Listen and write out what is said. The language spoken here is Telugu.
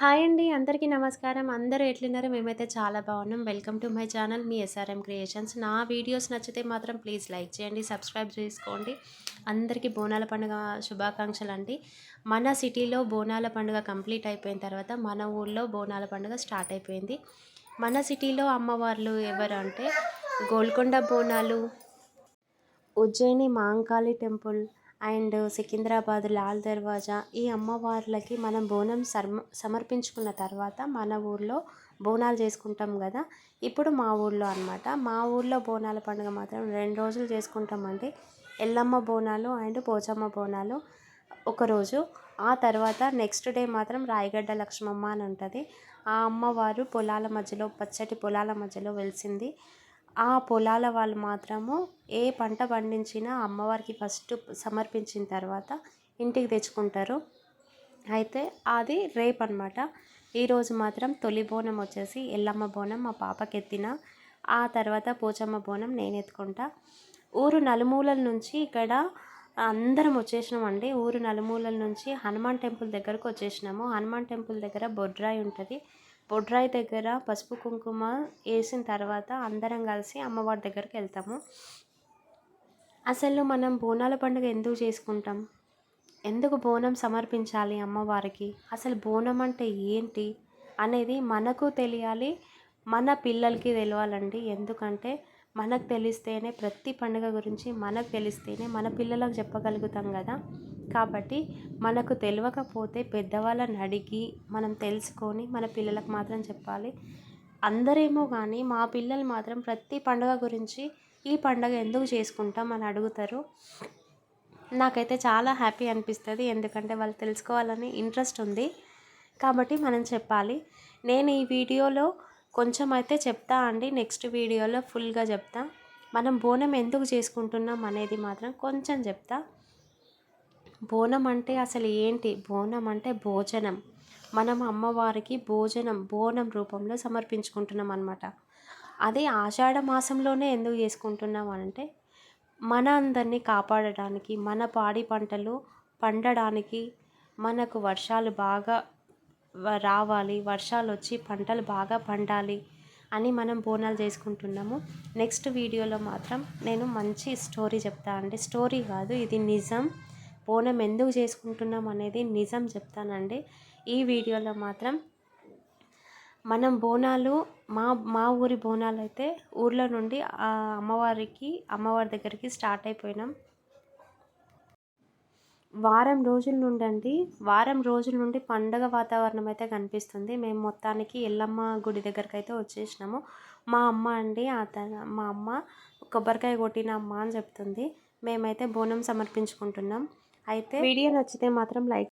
హాయ్ అండి. అందరికీ నమస్కారం. అందరూ ఎట్లున్నారు? మేమైతే చాలా బాగున్నాం. Welcome to my channel. Me SRM creations నా వీడియోస్ నచ్చితే మాత్రం ప్లీజ్ లైక్ చేయండి సబ్స్క్రైబ్ చేసుకోండి. అందరికీ బోనాల పండుగ శుభాకాంక్షలు అండి. మన సిటీలో బోనాల పండుగ కంప్లీట్ అయిపోయిన తర్వాత మన ఊళ్ళో బోనాల పండుగ స్టార్ట్ అయిపోయింది. మన సిటీలో అమ్మవార్లు ఎవరు అంటే గోల్కొండ బోనాలు ఉజ్జయిని మాంకాళి టెంపుల్ అండ్ సికింద్రాబాద్ లాల్ దర్వాజా ఈ అమ్మవార్లకి మనం బోనం సర్మ సమర్పించుకున్న తర్వాత మన ఊర్లో బోనాలు చేసుకుంటాం కదా. ఇప్పుడు మా ఊర్లో అనమాట మా ఊర్లో బోనాల పండుగ మాత్రం రెండు రోజులు చేసుకుంటామండి. ఎల్లమ్మ బోనాలు అండ్ పోచమ్మ బోనాలు ఒకరోజు. ఆ తర్వాత నెక్స్ట్ డే మాత్రం రాయగడ్డ లక్ష్మమ్మ అని ఉంటుంది. ఆ అమ్మవారు పొలాల మధ్యలో పచ్చటి పొలాల మధ్యలో వెలిసింది. ఆ పొలాల వాళ్ళు మాత్రము ఏ పంట పండించినా అమ్మవారికి ఫస్ట్ సమర్పించిన తర్వాత ఇంటికి తెచ్చుకుంటారు. అయితే అది రేపు అనమాట ఈరోజు మాత్రం తొలి బోనం వచ్చేసి ఎల్లమ్మ బోనం మా పాపకి ఎత్తిన ఆ తర్వాత పోచమ్మ బోనం నేను ఎత్తుకుంటా. ఊరు నలుమూలల నుంచి ఇక్కడ అందరం వచ్చేసినాం అండి ఊరు నలుమూలల నుంచి హనుమాన్ టెంపుల్ దగ్గరకు వచ్చేసినాము. హనుమాన్ టెంపుల్ దగ్గర బొడ్రాయి ఉంటుంది. బొడ్రాయి దగ్గర పసుపు కుంకుమ వేసిన తర్వాత అందరం కలిసి అమ్మవారి దగ్గరికి వెళ్తాము. అసలు మనం బోనాల పండుగ ఎందుకు చేసుకుంటాం? ఎందుకు బోనం సమర్పించాలి అమ్మవారికి? అసలు బోనం అంటే ఏంటి అనేది మనకు తెలియాలి మన పిల్లలకి తెలియాలండి. ఎందుకంటే మనకు తెలిస్తేనే ప్రతి పండుగ గురించి మనకు తెలిస్తేనే మన పిల్లలకు చెప్పగలుగుతాం కదా. కాబట్టి మనకు తెలియకపోతే పెద్దవాళ్ళని అడిగి మనం తెలుసుకొని మన పిల్లలకు మాత్రం చెప్పాలి. అందరేమో కానీ మా పిల్లలు మాత్రం ప్రతి పండుగ గురించి ఈ పండుగ ఎందుకు చేసుకుంటాం అని అడుగుతారు. నాకైతే చాలా హ్యాపీ అనిపిస్తుంది. ఎందుకంటే వాళ్ళు తెలుసుకోవాలని ఇంట్రెస్ట్ ఉంది. కాబట్టి మనం చెప్పాలి. నేను ఈ వీడియోలో కొంచెం అయితే చెప్తా అండి. నెక్స్ట్ వీడియోలో ఫుల్గా చెప్తా. మనం బోనం ఎందుకు చేసుకుంటున్నాం అనేది మాత్రం కొంచెం చెప్తా. బోనం అంటే అసలు ఏంటి? బోనం అంటే భోజనం. మనం అమ్మవారికి భోజనం బోనం రూపంలో సమర్పించుకుంటున్నాం అనమాట అదే ఆషాఢ మాసంలోనే ఎందుకు చేసుకుంటున్నాం అంటే మన అందరినీ కాపాడడానికి మన పాడి పంటలు పండడానికి మనకు వర్షాలు బాగా రావాలి వర్షాలు వచ్చి పంటలు బాగా పండాలి అని మనం బోనాలు చేసుకుంటున్నాము. నెక్స్ట్ వీడియోలో మాత్రం నేను మంచి స్టోరీ చెప్తా అండి. స్టోరీ కాదు ఇది నిజం. బోనం ఎందుకు చేసుకుంటున్నాం అనేది నిజం చెప్తానండి. ఈ వీడియోలో మాత్రం మనం బోనాలు మా మా ఊరి బోనాలు అయితే ఊర్లో నుండి అమ్మవారికి అమ్మవారి దగ్గరికి స్టార్ట్ అయిపోయినాం. వారం రోజుల నుండి అండి వారం రోజుల నుండి పండగ వాతావరణం అయితే కనిపిస్తుంది. మేము మొత్తానికి ఎల్లమ్మ గుడి దగ్గరికి అయితే వచ్చేసినాము. మా అమ్మ అండి ఆ మా అమ్మ కొబ్బరికాయ కొట్టిన అమ్మ అని చెప్తుంది. మేమైతే బోనం సమర్పించుకుంటున్నాం. అయితే వీడియో నచ్చితే మాత్రం లైక్